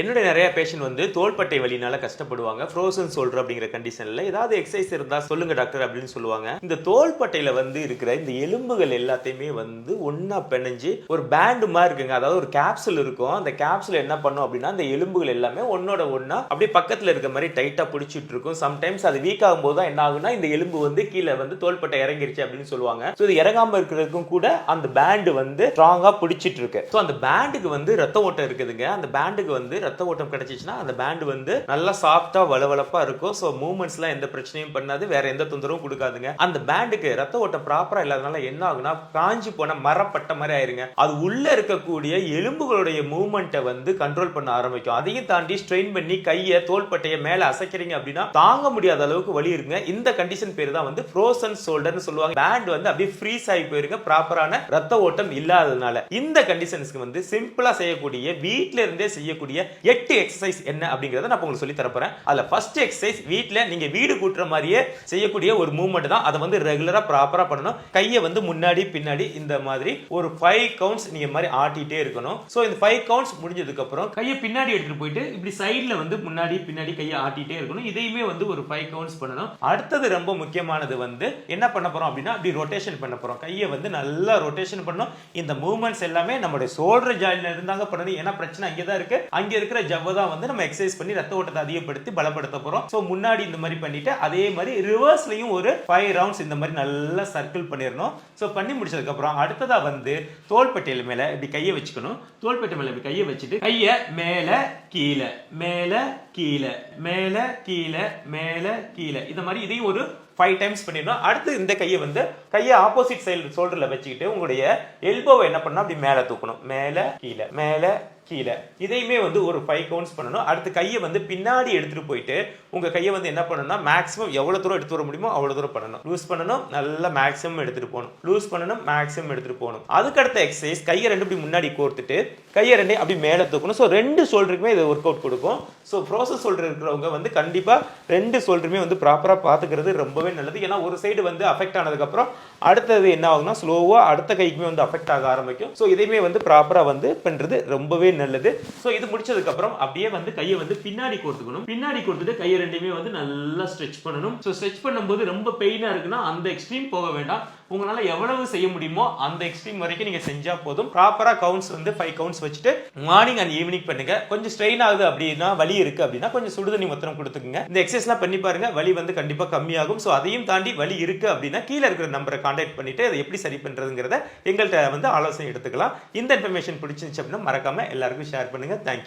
என்னுடைய நிறைய பேஷண்ட் வந்து தோள்பட்டை வலினால கஷ்டப்படுவாங்க. ஃப்ரோசன் சோல்டர் அப்படிங்கிற கண்டிஷன்ல ஏதாவது எக்ஸசைஸ் இருந்தா சொல்லுங்க டாக்டர் அப்படின்னு சொல்லுவாங்க. இந்த தோள்பட்டையில வந்து இருக்கிற இந்த எலும்புகள் எல்லாத்தையுமே வந்து ஒன்னா பிணைஞ்சு ஒரு பேண்ட் மாதிரி இருக்குங்க. அதாவது ஒரு கேப்சூல் இருக்கும். அந்த கேப்சூல் என்ன பண்ணும் அப்படின்னா அந்த எலும்புகள் எல்லாமே ஒன்னோட ஒன்னா அப்படியே பக்கத்துல இருக்க மாதிரி டைட்டா பிடிச்சிட்டு இருக்கும். சம்டைம்ஸ் அது வீக் ஆகும்போது தான் என்ன ஆகுனா இந்த எலும்பு வந்து கீழே வந்து தோள்பட்டை இறங்கிருச்சு அப்படின்னு சொல்லுவாங்க. ஸோ இது இறங்காம இருக்கிறதுக்கும் கூட அந்த பேண்ட் வந்து ஸ்ட்ராங்கா பிடிச்சிட்டு இருக்கு. ஸோ அந்த பேண்டுக்கு வந்து ரத்த ஓட்டம் இருக்குதுங்க. அந்த பேண்டுக்கு வந்து ரத்த ஓட்டம் கிடைச்சிச்சுன்னா அந்த பேண்ட் வந்து நல்லா சாஃப்டா வளவளப்பா இருக்கும். ஸோ மூவ்மெண்ட்ஸ்லாம் எந்த பிரச்சனையும் பண்ணாது. வேற எந்த தொந்தரவும் கொடுக்காதுங்க. அந்த பேண்டுக்கு ரத்த ஓட்டம் ப்ராப்பரா இல்லாதனால என்ன ஆகுனா காஞ்சி போன மரப்பட்ட மாதிரி ஆயிருங்க. அது உள்ள இருக்கக்கூடிய எலும்புகளுடைய மூவ்மெண்ட்டை வந்து கண்ட்ரோல் பண்ண ஆரம்பிக்கும். அதையும் தாண்டி ஸ்ட்ரெயின் பண்ணி கையை தோள்பட்டையை மேல அசைக்கிறீங்க அப்படின்னா தாங்க முடியாத அளவுக்கு வலி இருக்குங்க. இந்த கண்டிஷன் பேர் தான் வந்து ஃப்ரோசன் ஷோல்டர்னு சொல்லுவாங்க. பேண்ட் வந்து அப்படியே ஃப்ரீஸ் ஆகி போயிருங்க. ப்ராப்பரான ரத்த ஓட்டம் இல்லாததுனால. இந்த கண்டிஷன்ஸ்க்கு வந்து சிம்பிளா செய்யக்கூடிய வீட்டில இருந்தே செய்யக்கூடிய எட்டு எக்ஸசைஸ் என்ன அப்படிங்கறத நான் உங்களுக்கு சொல்லி தரப்போறேன். அதுல ஃபர்ஸ்ட் எக்ஸசைஸ் வீட்ல நீங்க வீடு கூட்டுற மாதிரியே செய்யக்கூடிய ஒரு மூவ்மெண்ட் தான். அதை வந்து ரெகுலரா ப்ராப்பரா பண்ணணும். கையை வந்து முன்னாடி பின்னாடி இந்த மாதிரி ஒரு ஃபைவ் கவுண்ட்ஸ் நீங்க மாதிரி ஆட்டிட்டே இருக்கணும். ஸோ இந்த ஃபைவ் கவுண்ட்ஸ் முடிஞ்சதுக்கு அப்புறம் கையை பின்னாடி எடுத்துட்டு போயிட்டு இப்படி சைடில் வந்து முன்னாடி பின்னாடி கையை ஆட்டிட்டே இருக்கணும். இதையுமே வந்து ஒரு ஃபைவ் கவுண்ட்ஸ் பண்ணணும். அடுத்தது ரொம்ப முக்கியமானது வந்து என்ன பண்ண போறோம் அப்படின்னா அப்படி ரொட்டேஷன் பண்ண போறோம். கையை வந்து நல்லா ரொட்டேஷன் பண்ணணும். இந்த மூவ்மெண்ட்ஸ் எல்லாமே நம்மளுடைய சோல்டர் ஜாயின்ல இருந்தாங்க பண்ணணும். ஏன்னா பிரச்சனை அங்கே தான் இருக்கு. அங்கே இருக்கிற ஜவ்வை தான் வந்து நம்ம எக்ஸசைஸ் பண்ணி ரத்த ஓட்டத்தை அதிகப்படுத்தி பலப்படுத்த போகிறோம் ஸோ முன்னாடி இந்த மாதிரி பண்ணிட்டு அதே மாதிரி ரிவர்ஸ்லையும் ஒரு ஃபைவ் ரவுண்ட்ஸ் இந்த மாதிரி நல்லா சர்க்கிள் பண்ணிடணும். ஸோ பண்ணி முடிச்சதுக்கப்புறம் அடுத்ததாக வந்து தோள்பட்டையில் மேலே இப்படி கையை வச்சுக்கணும். தோள்பட்டை மேலே இப்படி கையை வச்சுட்டு கையை மேலே கீழே மேலே கீழே மேலே கீழே மேலே கீழே. இந்த மாதிரி இதையும் ஒரு ஃபைவ் டைம்ஸ் பண்ணிடணும். அடுத்து இந்த கையை வந்து கையை ஆப்போசிட் சைடு ஷோல்டரில் வச்சுக்கிட்டு உங்களுடைய எல்போவை என்ன பண்ணணும்? அப்படி மேலே தூக்கணும். மேலே கீழே மேலே கீழே. இதையுமே வந்து ஒரு ஃபைவ் கவுண்ட்ஸ் பண்ணணும். அடுத்து கையை வந்து பின்னாடி எடுத்துகிட்டு போயிட்டு உங்கள் கையை வந்து என்ன பண்ணணும்னா மேக்ஸிமம் எவ்வளோ தூரம் எடுத்து வர முடியுமோ அவ்வளோ தூரம் பண்ணணும். லூஸ் பண்ணணும் நல்லா மேக்ஸிமம் எடுத்துகிட்டு போகணும். லூஸ் பண்ணணும் மேக்ஸிமம் எடுத்துகிட்டு போகணும். அதுக்கடுத்த எக்ஸசைஸ் கையை ரெண்டு இப்படி முன்னாடி கோர்த்துட்டு கையை ரெண்டையும் அப்படி மேலே தூக்கணும். ஸோ ரெண்டு ஷோல்டருக்குமே இது ஒர்க் அவுட் கொடுக்கும். ஸோ ப்ரோசஸ் ஷோல்டர் இருக்கிறவங்க வந்து கண்டிப்பாக ரெண்டு ஷோல்டருமே வந்து ப்ராப்பராக பார்த்துக்கிறது ரொம்பவே நல்லது. ஏன்னா ஒரு சைடு வந்து அஃபெக்ட் ஆனதுக்கப்புறம் அடுத்தது என்ன ஆகும்னா ஸ்லோவாக அடுத்த கைக்குமே வந்து அஃபெக்ட் ஆக ஆரம்பிக்கும். ஸோ இதையுமே வந்து ப்ராப்பராக வந்து பண்ணுறது ரொம்பவே நல்லது. ஸோ இது முடிச்சதுக்கப்புறம் அப்படியே வந்து கையை வந்து பின்னாடி கொடுத்துக்கணும் பின்னாடி கொடுத்துட்டு கையை ரெண்டையுமே வந்து நல்லா ஸ்ட்ரெச் பண்ணணும். ஸோ ஸ்ட்ரெச் பண்ணும்போது ரொம்ப பெயினாக இருக்குன்னா அந்த எக்ஸ்ட்ரீம் போக வேண்டாம். உங்களால் எவ்வளவு செய்ய முடியுமோ அந்த எக்ஸ்ட்ரீம் வரைக்கும் நீங்கள் செஞ்சால் போதும். ப்ராப்பராக கவுண்ட்ஸ் வந்து ஃபைவ் கவுண்ட்ஸ் வச்சுட்டு மார்னிங் அண்ட் ஈவினிங் பண்ணுங்க. கொஞ்சம் ஸ்ட்ரெயின் ஆகுது அப்படின்னா வலி இருக்கு அப்படின்னா கொஞ்சம் சுடுதண்ணி மொத்தம் கொடுத்துக்குங்க. இந்த எக்ஸசைஸ்லாம் பண்ணி பாருங்க. வலி வந்து கண்டிப்பாக கம்மியாகும். ஸோ அதையும் தாண்டி வலி இருக்கு அப்படின்னா கீழே இருக்கிற நம்பரை கான்டாக்ட் பண்ணிட்டு அதை எப்படி சரி பண்றதுங்கிறத எங்கள்கிட்ட வந்து ஆலோசனை எடுத்துக்கலாம். இந்த இன்ஃபர்மேஷன் பிடிச்சிருந்துச்சு அப்படின்னா மறக்காம எல்லாருக்கும் ஷேர் பண்ணுங்க. தேங்க்யூ